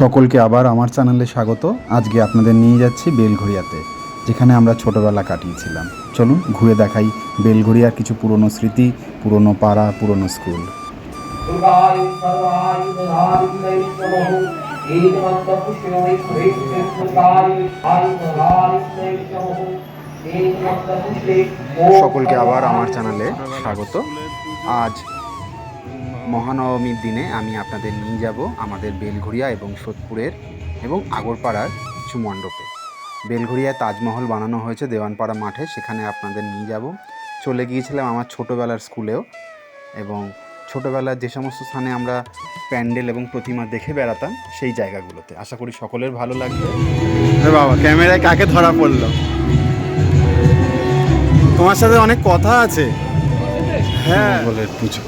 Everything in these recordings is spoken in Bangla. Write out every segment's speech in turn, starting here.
সকলকে আবার আমার চ্যানেলে স্বাগত। আজকে আপনাদের নিয়ে যাচ্ছি বেলঘড়িয়াতে যেখানে আমরা ছোটোবেলা কাটিয়েছিলাম। চলুন ঘুরে দেখাই বেলঘড়িয়ার কিছু পুরনো স্মৃতি পুরনো পাড়া পুরনো স্কুল। সকলকে আবার আমার চ্যানেলে স্বাগত। আজ মহানবমীর দিনে আমি আপনাদের নিয়ে যাব আমাদের বেলঘড়িয়া এবং সোদপুরের এবং আগরপাড়ার কিছু মণ্ডপে। বেলঘড়িয়ায় তাজমহল বানানো হয়েছে দেওয়ানপাড়া মাঠে সেখানে আপনাদের নিয়ে যাব। চলে গিয়েছিলাম আমার ছোটোবেলার স্কুলেও এবং ছোটোবেলার যে সমস্ত স্থানে আমরা প্যান্ডেল এবং প্রতিমা দেখে বেড়াতাম সেই জায়গাগুলোতে। আশা করি সকলের ভালো লাগবে। বাবা ক্যামেরায় কাকে ধরা পড়ল? তোমার সাথে অনেক কথা আছে। হ্যাঁ। মঙ্গলের পুজো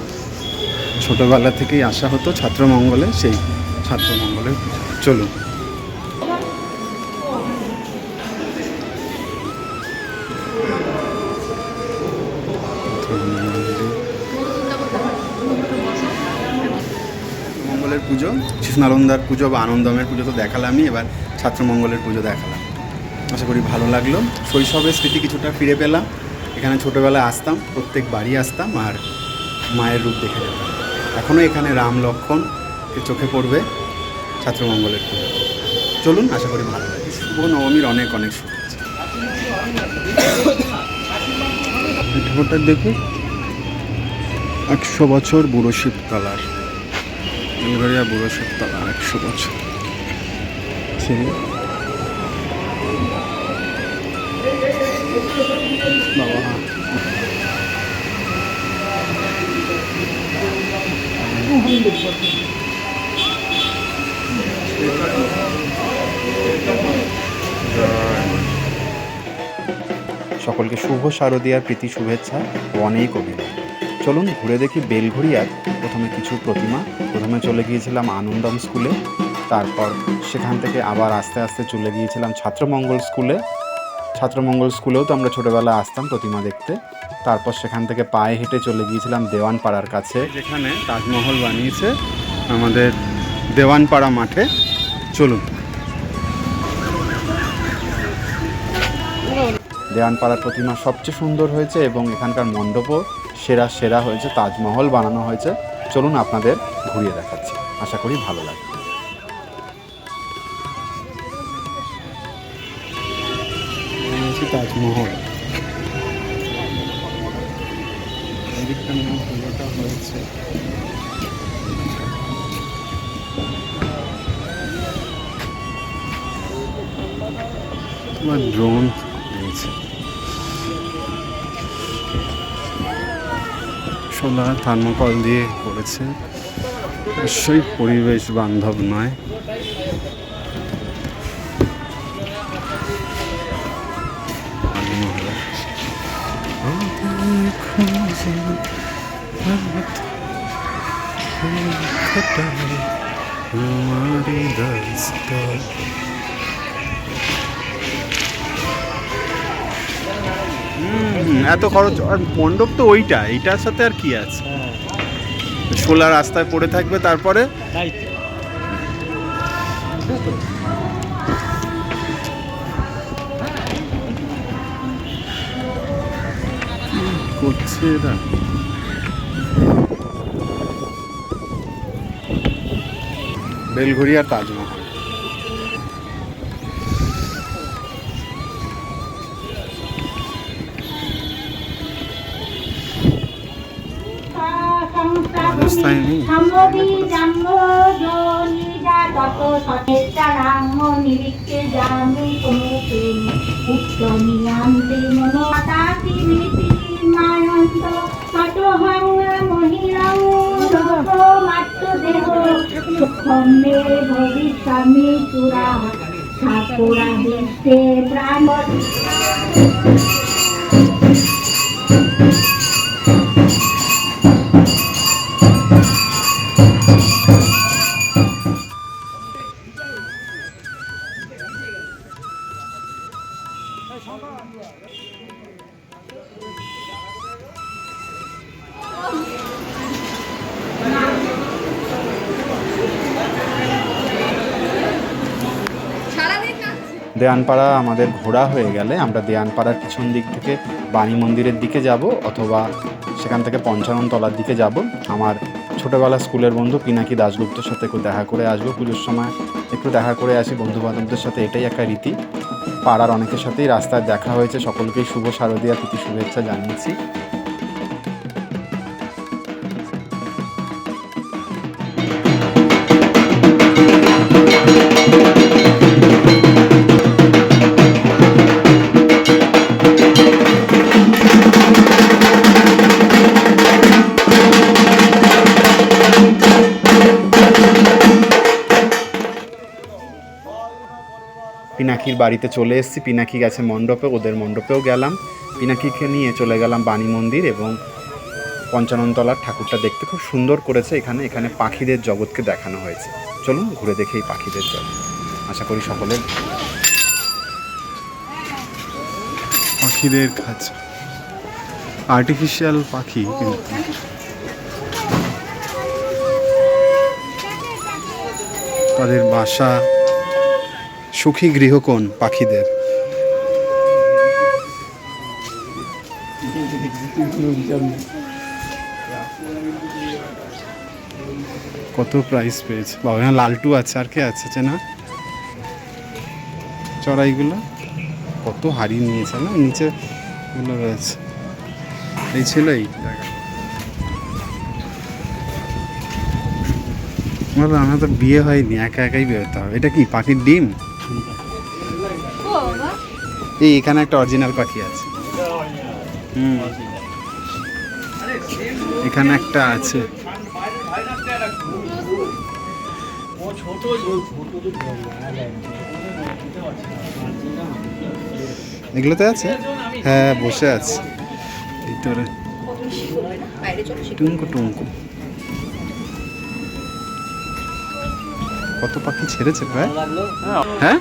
ছোটবেলা থেকেই আসা হতো ছাত্রমঙ্গলে, সেই ছাত্রমঙ্গলে চলুন। মঙ্গলের পুজো, কৃষ্ণানন্দার পুজো বা আনন্দমের পুজো তো দেখালামই, এবার ছাত্রমঙ্গলের পুজো দেখালাম। আশা করি ভালো লাগল। শৈশবের স্মৃতি কিছুটা ফিরে পেলাম। এখানে ছোটোবেলায় আসতাম, প্রত্যেক বাড়ি আসতাম আর মায়ের রূপ দেখে যেতাম। এখনও এখানে রাম লক্ষণ চোখে পড়বে ছাত্রমঙ্গলের পুজো চলুন আশা করি ভালো লাগে শুভ নবমীর অনেক অনেক শুভেচ্ছা। ঠাকুরটা দেখে একশো বছর বুড়ো শিবতলার নীলগড়িয়া বুড়ো শিবতলা একশো বছর। ছিল বাবা। সকলকে শুভ শারদীয়ার প্রীতি শুভেচ্ছা ও অনেক অভিনয়। চলুন ঘুরে দেখি বেলঘড়িয়ার প্রথমে কিছু প্রতিমা। প্রথমে চলে গিয়েছিলাম আনন্দম স্কুলে, তারপর সেখান থেকে আবার আস্তে আস্তে চলে গিয়েছিলাম ছাত্রমঙ্গল স্কুলে। ছাত্রমঙ্গল স্কুলেও তো আমরা ছোটোবেলা আসতাম প্রতিমা দেখতে। তারপর সেখান থেকে পায়ে হেঁটে চলে গিয়েছিলাম দেওয়ান পাড়ার কাছে, যেখানে তাজমহল বানিয়েছে আমাদের দেওয়ানপাড়া মাঠে। চলুন। দেওয়ানপাড়ার প্রতিমা সবচেয়ে সুন্দর হয়েছে এবং এখানকার মণ্ডপও সেরা সেরা হয়েছে, তাজমহল বানানো হয়েছে। চলুন আপনাদের ঘুরিয়ে দেখাচ্ছি। আশা করি ভালো লাগবে। পুজোটা হয়েছে তোমার ড্রোন নিয়েছে সোলার থার্মোকল দিয়ে করেছে। অবশ্যই পরিবেশ বান্ধব নয়। হুম, এত খরচ আর মণ্ডপ তো ওইটা এইটার সাথে আর কি আছে? সোলা রাস্তায় পড়ে থাকবে তারপরে? করছে এরা। বেলঘড়িয়ার তাজমহল অবস্থায় নেই। সমবি জাম্ব અમને ભવિષ્યની પુરા સાપુરા વિશે પ્રામ দেয়ানপাড়া আমাদের ঘোরা হয়ে গেলে আমরা দেয়ানপাড়ার পিছন দিক থেকে বাণী মন্দিরের দিকে যাব অথবা সেখান থেকে পঞ্চানন তলার দিকে যাব। আমার ছোটোবেলা স্কুলের বন্ধু পিনাকি দাশগুপ্তর সাথে একটু দেখা করে আসব। পুজোর সময় একটু দেখা করে আসি। বন্ধু বান্ধবদের সাথে এটাই একটা রীতি। পাড়ার অনেকের সাথেই রাস্তায় দেখা হয়েছে। সকলকেই শুভ শারদীয়া প্রীতি শুভেচ্ছা জানিয়েছি। পিনাকির বাড়িতে চলে এসেছি। পিনাকি গেছে মণ্ডপে, ওদের মণ্ডপেও গেলাম। পিনাকিকে নিয়ে চলে গেলাম বাণী মন্দির এবং পঞ্চাননতলার ঠাকুরটা দেখতে খুব সুন্দর করেছে। এখানে এখানে পাখিদের জগৎকে দেখানো হয়েছে। চলুন ঘুরে দেখে এই পাখিদের জগৎ। আশা করি সকলের পাখিদের খাঁচা আর্টিফিশিয়াল পাখি তাদের বাসা সুখী গৃহকোণ পাখিদের। কত প্রাইস পেয়েছে? বাবা, এখানে লালটু আছে, আর কে আছে চেনা? চড়াইগুলো? কত হাড়ি নিয়েছে, না? নিচে গুলো রয়েছে। এই ছিল এই জায়গা। আমার তো বিয়ে হয়নি, একা একাই বেরোতে হবে। এটা কি, পাখির ডিম? এই এখানে একটা অরিজিনাল পাখি আছে। হুম। এখানে একটা আছে। এগুলোতে আছে? হ্যাঁ বসে আছে। ভিতরে। টুঙ্কু টুঙ্কু কত পাখি ছেড়েছে প্রায় হ্যাঁ?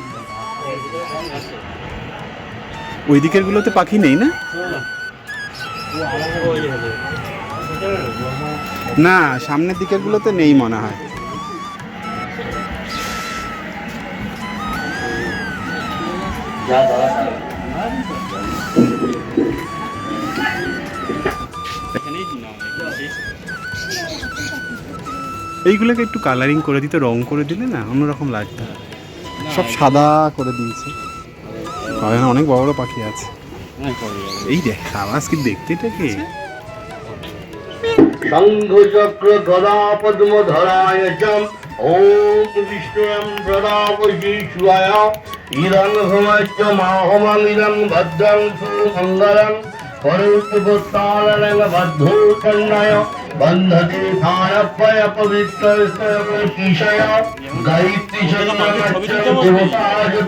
ওই দিকের গুলোতে পাখি নেই না? না সামনের দিকের গুলোতে নেই মনে হয়। এইগুলোকে একটু কালারিং করে দিতে রং করে দিলে না অন্যরকম লাগতো সব সাদা করে দিয়েছে। এখানে অনেক বড় বড় পাখি আছে। এই দেখ আওয়াজ কি দেখতে থাকে শঙ্খচক্র গদা পদ্ম ধরায় চ ওম বিষ্ণুয়ম প্রদাপতি শিবায় ইরং ভমশ্চ মাহমং ইরং ভদ্রং সুমঙ্গলং। পরোত্তরং বদ্ধূষণ্যায় বন্ধতে থানপয় পবিত্র কিশয় গায়ত্রী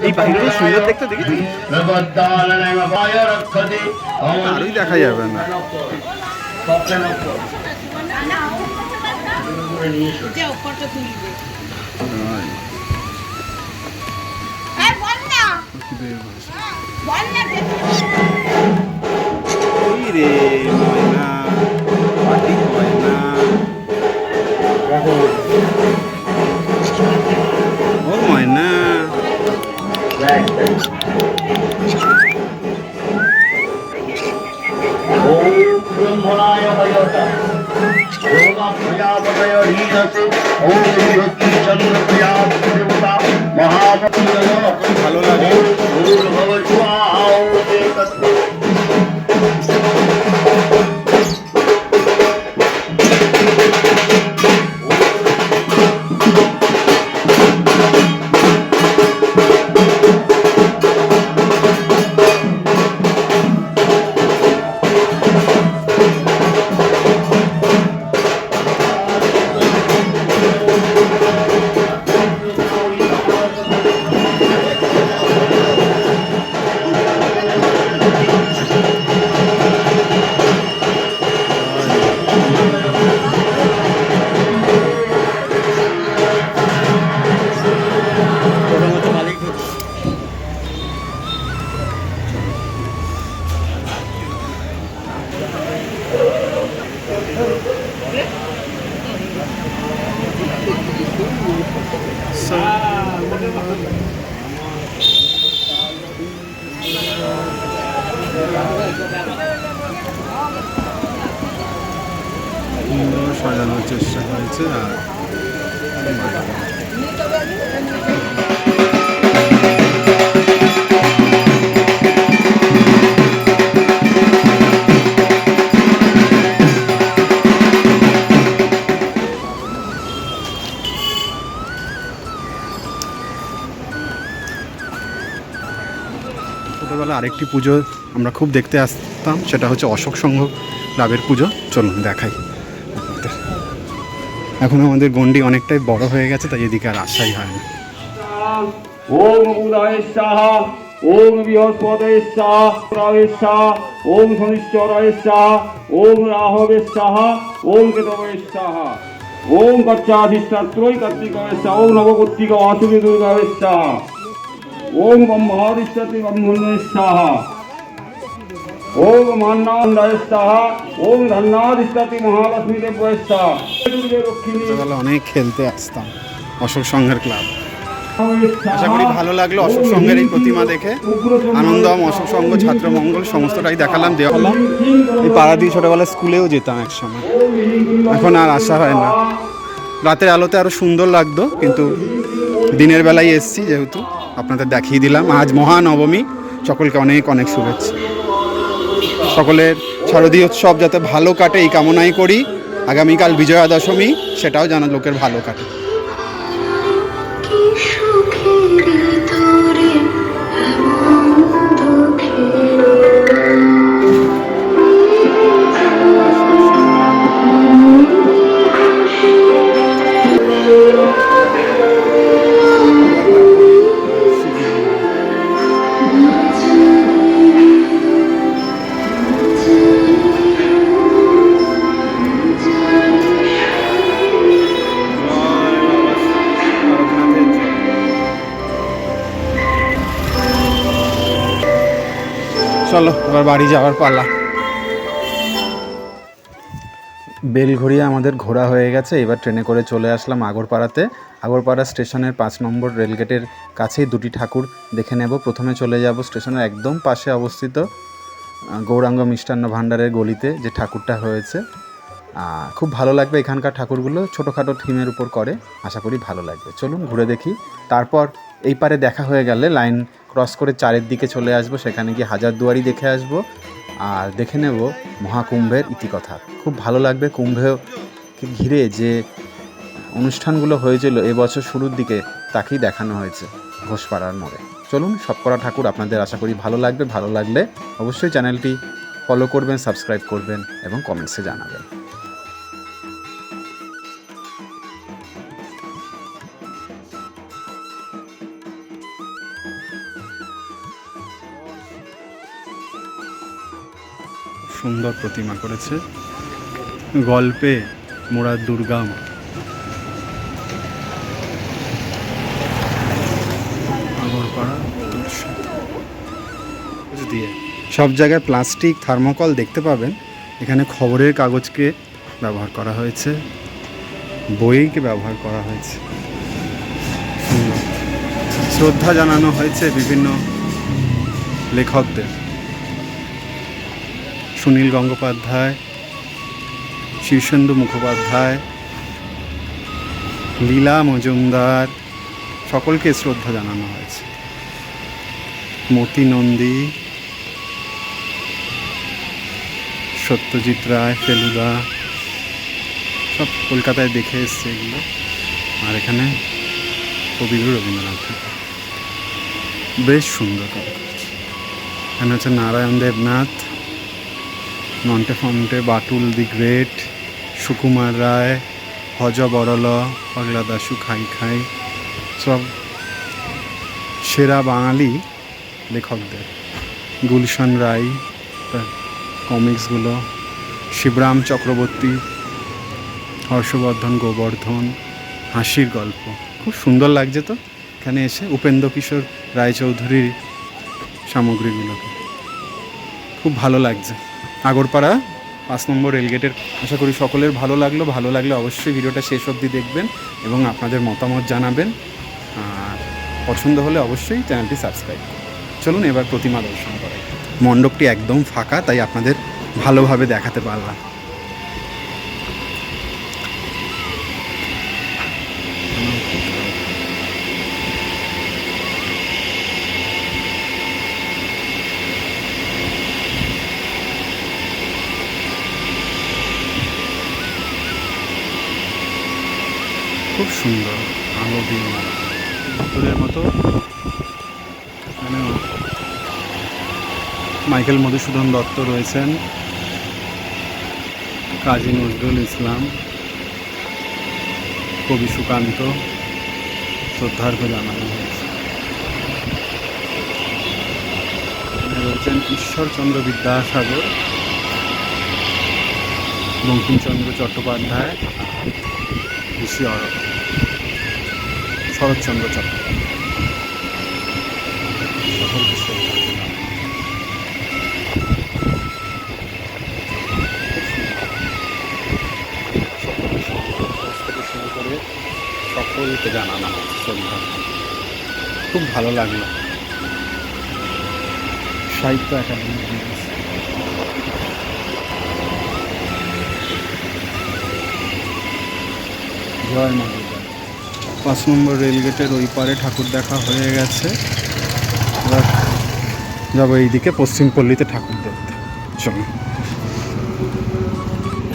এই পাখিগুলো সুন্দর দেখতে দেখেছি প্রবদ্ধালং পায় রক্ষতে আরোই দেখা যাবে না। ওই রে ময়না পাখি ময়না ও ময়না ওম ব্রহ্মণায় সাজানোর চেষ্টা হয়েছে আর ছোটোবেলা আরেকটি পুজো আমরা খুব দেখতে আসতাম, সেটা হচ্ছে অশোক সংঘ ক্লাবের পুজো চলুন দেখাই। এখন আমাদের গন্ডি অনেকটাই বড় হয়ে গেছে, তাই এদিকে আর আসাই হয় না। ওম উদয় সাহ ওম বৃহস্পতয় সাহ রাবে সাহ ওম শনিশ্চরায় সাহ ওম রাহবে সাহ ওম কেতবে সাহ ওম কচ্চাধিষ্ঠাত্রয় কার্তিকায় সাহ ওম নবকর্তিক বাসুবী দুর্গাবে সাহ ওম ব্রহ্মাদিষ্ঠতি ব্রহ্মণ্য সাহ ওম মান্নায় সাহ ওম ধন্যাদিষ্ঠতি মহালক্ষ্মী দেবয় সাহ দুর্গে লক্ষ্মী ছোটোবেলা অনেক খেলতে আসতাম অশোক সংঘের ক্লাব। আশা করি ভালো লাগল অশোক সংঘের এই প্রতিমা দেখে। আনন্দম অশোক সংঘ ছাত্র মঙ্গল সমস্তটাই দেখালাম দেওয়ালাম এই পাড়া দিয়ে ছোটোবেলা স্কুলেও যেতাম এক সময় এখন আর আসা হয় না। রাতের আলোতে আরও সুন্দর লাগতো কিন্তু দিনের বেলায় এসছি যেহেতু আপনাদের দেখিয়ে দিলাম। আজ মহানবমী সকলকে অনেক অনেক শুভেচ্ছা। সকলের শারদীয় উৎসব যাতে ভালো কাটে এই কামনাই করি। আগামীকাল বিজয়া দশমী সেটাও জানা লোকের ভালো কাটে। চলো, এবার বাড়ি যাওয়ার পালা। বেলঘড়িয়া আমাদের ঘোরা হয়ে গেছে, এবার ট্রেনে করে চলে আসলাম আগরপাড়াতে। আগরপাড়া স্টেশনের পাঁচ নম্বর রেলগেটের কাছেই দুটি ঠাকুর দেখে নেব। প্রথমে চলে যাব স্টেশনের একদম পাশে অবস্থিত গৌরাঙ্গ মিষ্টান্ন ভাণ্ডারের গলিতে যে ঠাকুরটা হয়েছে। খুব ভালো লাগবে এখানকার ঠাকুরগুলো, ছোটোখাটো থিমের উপর করে, আশা করি ভালো লাগবে। চলুন ঘুরে দেখি। তারপর এই পারে দেখা হয়ে গেলে লাইন ক্রস করে চারের দিকে চলে আসব, সেখানে গিয়ে হাজারদুয়ারি দেখে আসব আর দেখে নেব মহাকুম্ভের ইতিকথা। খুব ভালো লাগবে কুম্ভকে ঘিরে যে অনুষ্ঠানগুলো হয়েছিল এবছর শুরুর দিকে তাকেই দেখানো হয়েছে ঘোষপাড়ার মোড়ে। চলুন সবকরা ঠাকুর আপনাদের আশা করি ভালো লাগবে, ভালো লাগলে অবশ্যই চ্যানেলটি ফলো করবেন সাবস্ক্রাইব করবেন এবং কমেন্টসে জানাবেন। সুন্দর প্রতিমা করেছে। গল্পে মোরা দুর্গা মা। দিয়ে। সব জায়গায় প্লাস্টিক, থার্মোকল দেখতে পাবেন। এখানে খবরের কাগজকে ব্যবহার করা হয়েছে। বইকে ব্যবহার করা হয়েছে। শ্রদ্ধা জানানো হয়েছে বিভিন্ন লেখকদের। সুনীল গঙ্গোপাধ্যায়, শীর্ষেন্দু মুখোপাধ্যায়, লীলা মজুমদার, সকলকে শ্রদ্ধা জানানো হয়েছে মতি নন্দী সত্যজিৎ রায়, ফেলুদা, সব কলকাতায় দেখে এসছে এগুলো আর এখানে কবিগুরু রবীন্দ্রনাথ। বেশ সুন্দর করেছে। এখানে হচ্ছে নারায়ণ দেবনাথ নন্টে ফন্টে বাটুল দি গ্রেট, সুকুমার রায়, হজ বড়ল পাগলা দাসু খাই খাই, সব সেরা বাঙালি লেখকদের। গুলশান রায়, তার কমিক্সগুলো, শিবরাম চক্রবর্তী, হর্ষবর্ধন গোবর্ধন, হাসির গল্প। খুব সুন্দর লাগছে তো এখানে এসে উপেন্দ্র কিশোর রায়চৌধুরীর সামগ্রীগুলোকে। খুব ভালো লাগছে। আগরপাড়া, পাঁচ নম্বর রেলগেটের। আশা করি সকলের ভালো লাগল। ভালো লাগলে অবশ্যই ভিডিওটা শেষ অবধি দেখবেন এবং আপনাদের মতামত জানাবেন। আর পছন্দ হলে অবশ্যই চ্যানেলটি সাবস্ক্রাইব চলুন এবার প্রতিমা দর্শন করে মণ্ডপটি একদম ফাঁকা, তাই আপনাদের ভালোভাবে দেখাতে পারলাম। খুব সুন্দর, আলো মালা। ঠাকুরের মতো। মাইকেল মধুসূদন দত্ত রয়েছেন। কাজী নজরুল ইসলাম। কবি সুকান্ত। শ্রদ্ধার্ঘ জানানো হয়েছে। রয়েছেন ঈশ্বরচন্দ্র বিদ্যাসাগর, বঙ্কিমচন্দ্র চট্টোপাধ্যায়, ঋষি অরব শরৎচন্দ্র চট্টোপাধ্যায় সকলকে জানানো শ্রদ্ধা খুব ভালো লাগল। সাহিত্য একাডেমি। জয় মা দুর্গা পাঁচ নম্বর রেলগেটের ওই পারে ঠাকুর দেখা হয়ে গেছে। এবার যাব এইদিকে, পশ্চিম পল্লীতে ঠাকুর দেখতে। চলো।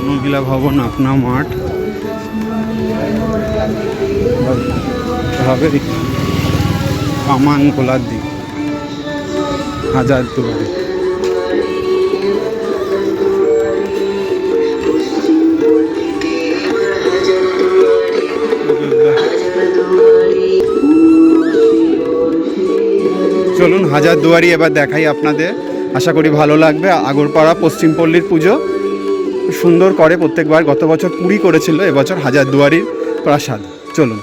মহিলা ভবন, আপনা মাঠ। হবে কামান গোলার দিক। হাজার দুয়ারে চলুন হাজার দুয়ারি এবার দেখাই আপনাদের। আশা করি ভালো লাগবে। আগরপাড়া পশ্চিম পল্লীর পুজো সুন্দর করে প্রত্যেকবার গত বছর পুরী করেছিল এবছর হাজার দুয়ারির প্রাসাদ। চলুন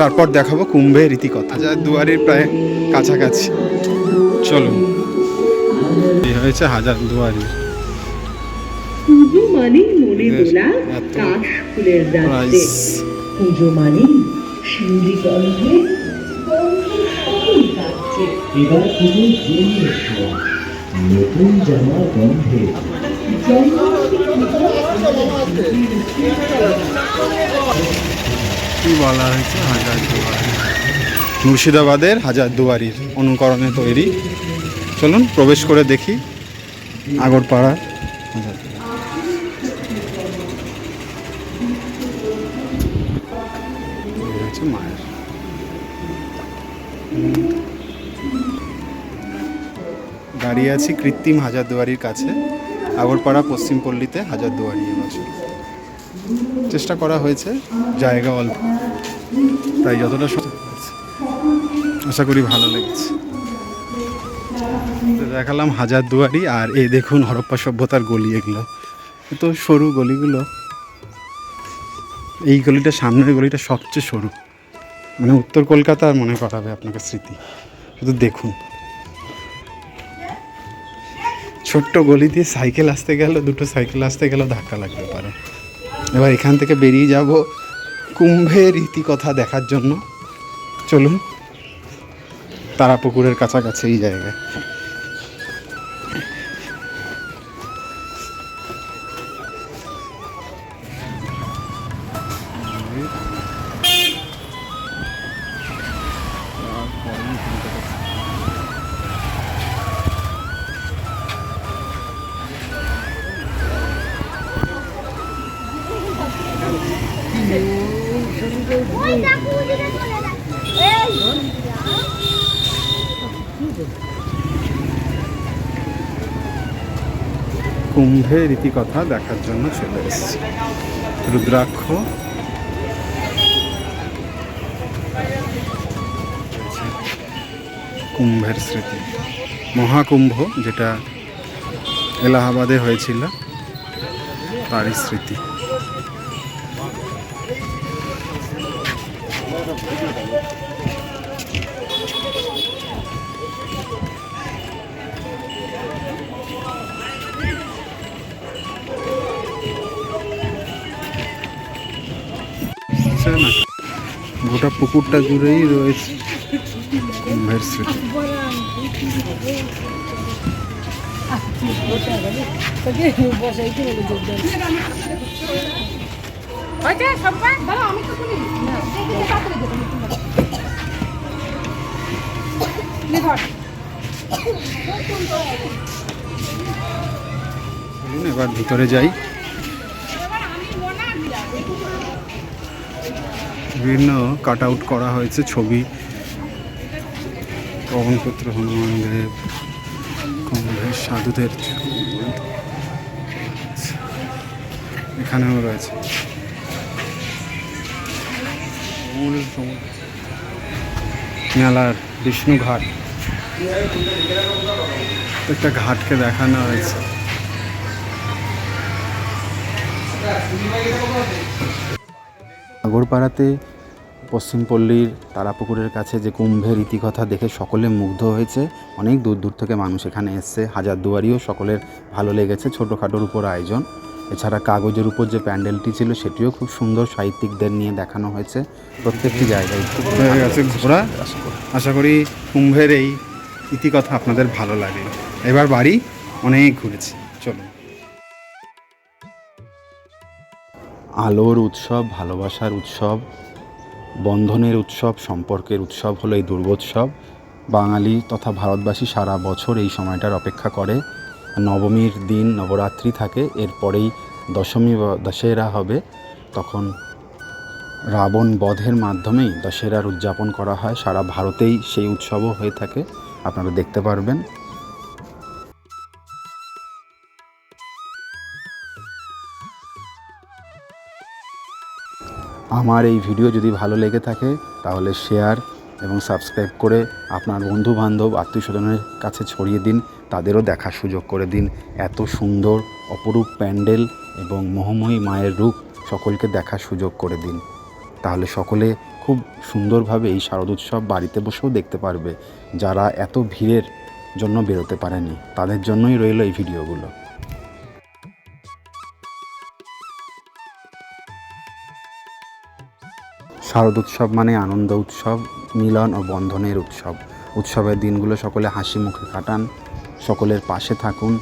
তারপর দেখাবো কুম্ভের রীতিকথা। হাজার দুয়ারির প্রায় কাছাকাছি। চলুন। এই হয়েছে হাজার দুয়ারি। পুজো মানে মনে দোলা কাশ ফুলের রাজ্যে পুজো মানে শিউরি গন্ধে। এবার খাওয়া নতুন জামা গন্ধে। কি বলা হয়েছে? হাজার দুয়ারি। মুর্শিদাবাদের হাজার দুয়ারির অনুকরণে তৈরি। চলুন প্রবেশ করে দেখি আগরপাড়ার হাজার দাঁড়িয়ে আছি কৃত্রিম হাজারদুয়ারির কাছে, আগরপাড়া পশ্চিম পল্লীতে হাজারদুয়ারি এবছর চেষ্টা করা হয়েছে, জায়গা অল্প, তাই যতটা আশা করি ভালো লেগেছে। দেখালাম হাজার দুয়ারি আর এই দেখুন হরপ্পা সভ্যতার গলি এগুলো। তো সরু গলিগুলো। এই গলিটা সামনের গলিটা সবচেয়ে সরু। মানে উত্তর কলকাতার মনে করাবে আপনাকে স্মৃতি। শুধু দেখুন। ছোট্ট গলি দিয়ে সাইকেল আসতে গেল, দুটো সাইকেল আসতে গেল, ধাক্কা লাগতে পারে। এবার এখান থেকে বেরিয়ে যাব কুম্ভের রীতিকথা দেখার জন্য। চলুন, তারাপুকুরের কাছাকাছি এই জায়গায়। কুম্ভের রীতিকথা দেখার জন্য চলে এসেছি। রুদ্রাক্ষ। কুম্ভের স্মৃতি। মহাকুম্ভ, যেটা এলাহাবাদে হয়েছিল, তারই স্মৃতি। বুঝছে গোটা পুকুরটা জুড়েই রয়েছে। এবার ভিতরে যাই। বিভিন্ন কাট আউট করা হয়েছে ছবি। পবনপুত্র, হনুমান দেব কুম্ভের সাধুদের এখানেও রয়েছে। মেলার বিষ্ণু ঘাট একটা ঘাটকে দেখানো হয়েছে। আগরপাড়াতে পশ্চিমপল্লীর তারাপুকুরের কাছে যে কুম্ভের ইতিকথা দেখে সকলে মুগ্ধ হয়েছে। অনেক দূর দূর থেকে মানুষ এখানে এসছে। হাজারদুয়ারিও সকলের ভালো লেগেছে। ছোটোখাটোর উপর আয়োজন। এছাড়া কাগজের উপর যে প্যান্ডেলটি ছিল সেটিও খুব সুন্দর সাহিত্যিকদের নিয়ে দেখানো হয়েছে। প্রত্যেকটি জায়গায় হয়ে গেছে ঘোরা আশা করি কুম্ভের এই ইতিকথা আপনাদের ভালো লাগে। এবার বাড়ি অনেক ঘুরেছি। চলো আলোর উৎসব ভালোবাসার উৎসব বন্ধনের উৎসব, সম্পর্কের উৎসব হলো এই দুর্গোৎসব। বাঙালি তথা ভারতবাসী সারা বছর এই সময়টার অপেক্ষা করে। নবমীর দিন নবরাত্রি থাকে, এরপরেই দশমী দশেরা হবে। তখন রাবণ বধের মাধ্যমেই দশেরার উদযাপন করা হয়। সারা ভারতেই সেই উৎসবও হয়ে থাকে। আপনারা দেখতে পারবেন। আমার এই ভিডিও যদি ভালো লেগে থাকে, তাহলে শেয়ার এবং সাবস্ক্রাইব করে আপনার বন্ধু বান্ধব আত্মীয় স্বজনের কাছে ছড়িয়ে দিন, তাদেরও দেখার সুযোগ করে দিন। এত সুন্দর, অপরূপ প্যান্ডেল এবং মোহময়ী মায়ের রূপ সকলকে দেখার সুযোগ করে দিন। তাহলে সকলে খুব সুন্দরভাবে এই শারদোৎসব বাড়িতে বসেও দেখতে পারবে, যারা এত ভিড়ের জন্য বেরোতে পারেনি। তাদের জন্যই রইল এই ভিডিওগুলো। শারদোৎসব মানে আনন্দ উৎসব, মিলন ও বন্ধনের উৎসব। উৎসবের দিনগুলো সকলে হাসি মুখে কাটান, সকলের পাশে থাকুন।